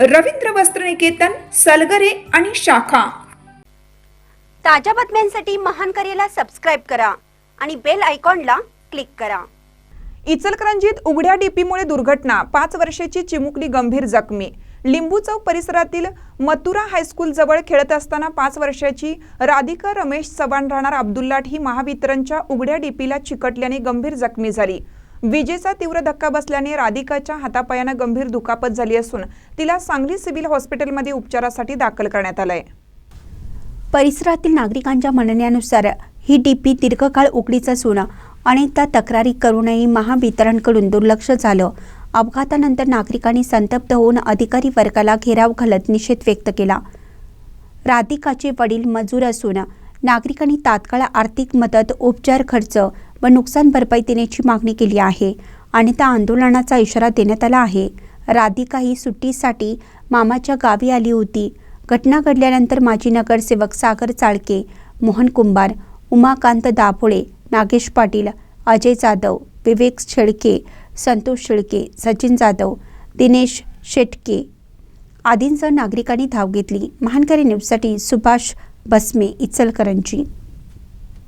रवींद्र वस्त्रनिकेतन सलगरे आणि शाखा. ताज्या बातम्यांसाठी महान करेला सबस्क्राईब करा आणि बेल आयकॉनला क्लिक करा. इचलकरंजीत उघड्या डीपीमुळे दुर्घटना पाच वर्षाची चिमुकली गंभीर जखमी. लिंबू चौक परिसरातील मथुरा हायस्कूल जवळ खेळत असताना पाच वर्षाची राधिका रमेश चव्हाण राहणार अब्दुल्लाट ही महावितरणच्या उघड्या डीपीला चिकटल्याने गंभीर जखमी झाली. विजेचा तीव्र धक्का बसल्याने राधिकाच्या हातापायानं गंभीर दुखापत झाली असून तिला सांगली सिव्हिल हॉस्पिटलमध्ये उपचारासाठी दाखल करण्यात आलंय. परिसरातील नागरिकांच्या म्हणण्यानुसार ही डीपी दीर्घकाळ उघडीच असून अनेकदा तक्रारी करूनही महावितरणकडून दुर्लक्ष झालं. अपघातानंतर नागरिकांनी संतप्त होऊन अधिकारी वर्गाला घेराव घालत निषेध व्यक्त केला. राधिकाचे वडील मजूर असून नागरिकांनी तात्काळ आर्थिक मदत उपचार खर्च व नुकसान भरपाई देण्याची मागणी केली आहे आणि त्या आंदोलनाचा इशारा देण्यात आला आहे. राधिका ही सुट्टीसाठी मामाच्या गावी आली होती. घटना घडल्यानंतर माजी नगरसेवक सागर चाळके मोहन कुंभार उमाकांत दाभोळे नागेश पाटील अजय जाधव विवेक शेळके संतोष शेळके सचिन जाधव दिनेश शेटके आदींसह नागरिकांनी धाव घेतली. महानकरी न्यूजसाठी सुभाष बसमे इचलकरंजी.